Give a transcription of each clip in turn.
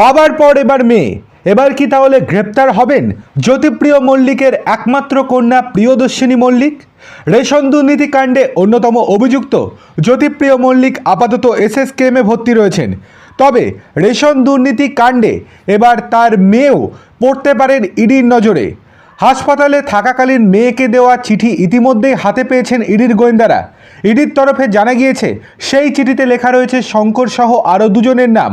বাবার পর এবার মেয়ে। এবার কি তাহলে গ্রেপ্তার হবেন জ্যোতিপ্রিয় মল্লিকের একমাত্র কন্যা প্রিয়দর্শিনী মল্লিক? রেশন দুর্নীতি কাণ্ডে অন্যতম অভিযুক্ত জ্যোতিপ্রিয় মল্লিক আপাতত এসএসকেএমে ভর্তি রয়েছেন। তবে রেশন দুর্নীতি কাণ্ডে এবার তার মেয়েও পড়তে পারেন ইডির নজরে। হাসপাতালে থাকাকালীন মেয়েকে দেওয়া চিঠি ইতিমধ্যেই হাতে পেয়েছেন ইডির গোয়েন্দারা। ইডির তরফে জানা গিয়েছে, সেই চিঠিতে লেখা রয়েছে, শঙ্কর সহ আরও দুজনের নাম।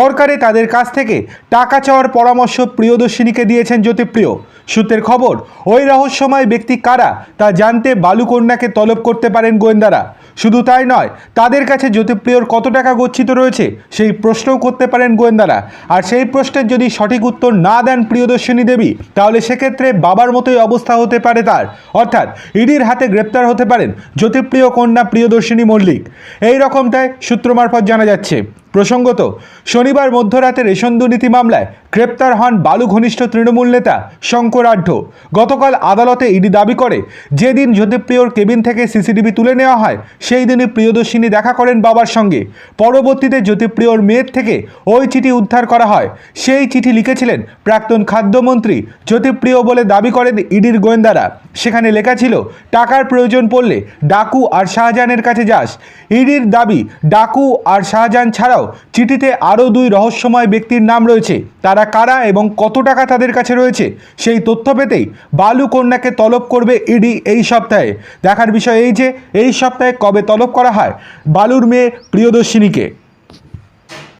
দরকারে তাদের কাছ থেকে টাকা চাওয়ার পরামর্শ প্রিয়দর্শিনীকে দিয়েছেন জ্যোতিপ্রিয়। সূত্রের খবর, ওই রহস্যময় ব্যক্তি কারা তা জানতে বালুকন্যাকে তলব করতে পারেন গোয়েন্দারা। শুধু তাই নয়, তাদের কাছে জ্যোতিপ্রিয়র কত টাকা গচ্ছিত রয়েছে সেই প্রশ্নও করতে পারেন গোয়েন্দারা। আর সেই প্রশ্নের যদি সঠিক উত্তর না দেন প্রিয়দর্শিনী দেবী, তাহলে সেক্ষেত্রে বাবার মতোই অবস্থা হতে পারে তার। অর্থাৎ ইডির হাতে গ্রেপ্তার হতে পারেন জ্যোতিপ্রিয় কন্যা প্রিয়দর্শিনী মল্লিক। এই রকমটাই সূত্র মারফত জানা যাচ্ছে। প্রসঙ্গত, শনিবার মধ্যরাতে রেশন দুর্নীতি মামলায় গ্রেপ্তার হন বালু ঘনিষ্ঠ তৃণমূল নেতা শঙ্কর আঢ্য। গতকাল আদালতে ইডি দাবি করে, যেদিন জ্যোতিপ্রিয়র কেবিন থেকে সিসিটিভি তুলে নেওয়া হয়, সেই দিনই প্রিয়দর্শিনী দেখা করেন বাবার সঙ্গে। পরবর্তীতে জ্যোতিপ্রিয়র মেয়ের থেকে ওই চিঠি উদ্ধার করা হয়। সেই চিঠি লিখেছিলেন প্রাক্তন খাদ্যমন্ত্রী জ্যোতিপ্রিয় বলে দাবি করেন ইডির গোয়েন্দারা। সেখানে লেখা ছিল, টাকার প্রয়োজন পড়লে ডাকু আর শাহজাহানের কাছে যাস। ইডির দাবি, ডাকু আর শাহজাহান ছাড়াও চিঠিতে আরও দুই রহস্যময় ব্যক্তির নাম রয়েছে। তারা কারা এবং কত টাকা তাদের কাছে রয়েছে? সেই তথ্য পেতেই বালু কন্যাকে তলব করবে ইডি এই সপ্তাহে। দেখার বিষয় এই যে, এই সপ্তাহে কবে তলব করা হয়? বালুর মেয়ে প্রিয়দর্শিনীকে।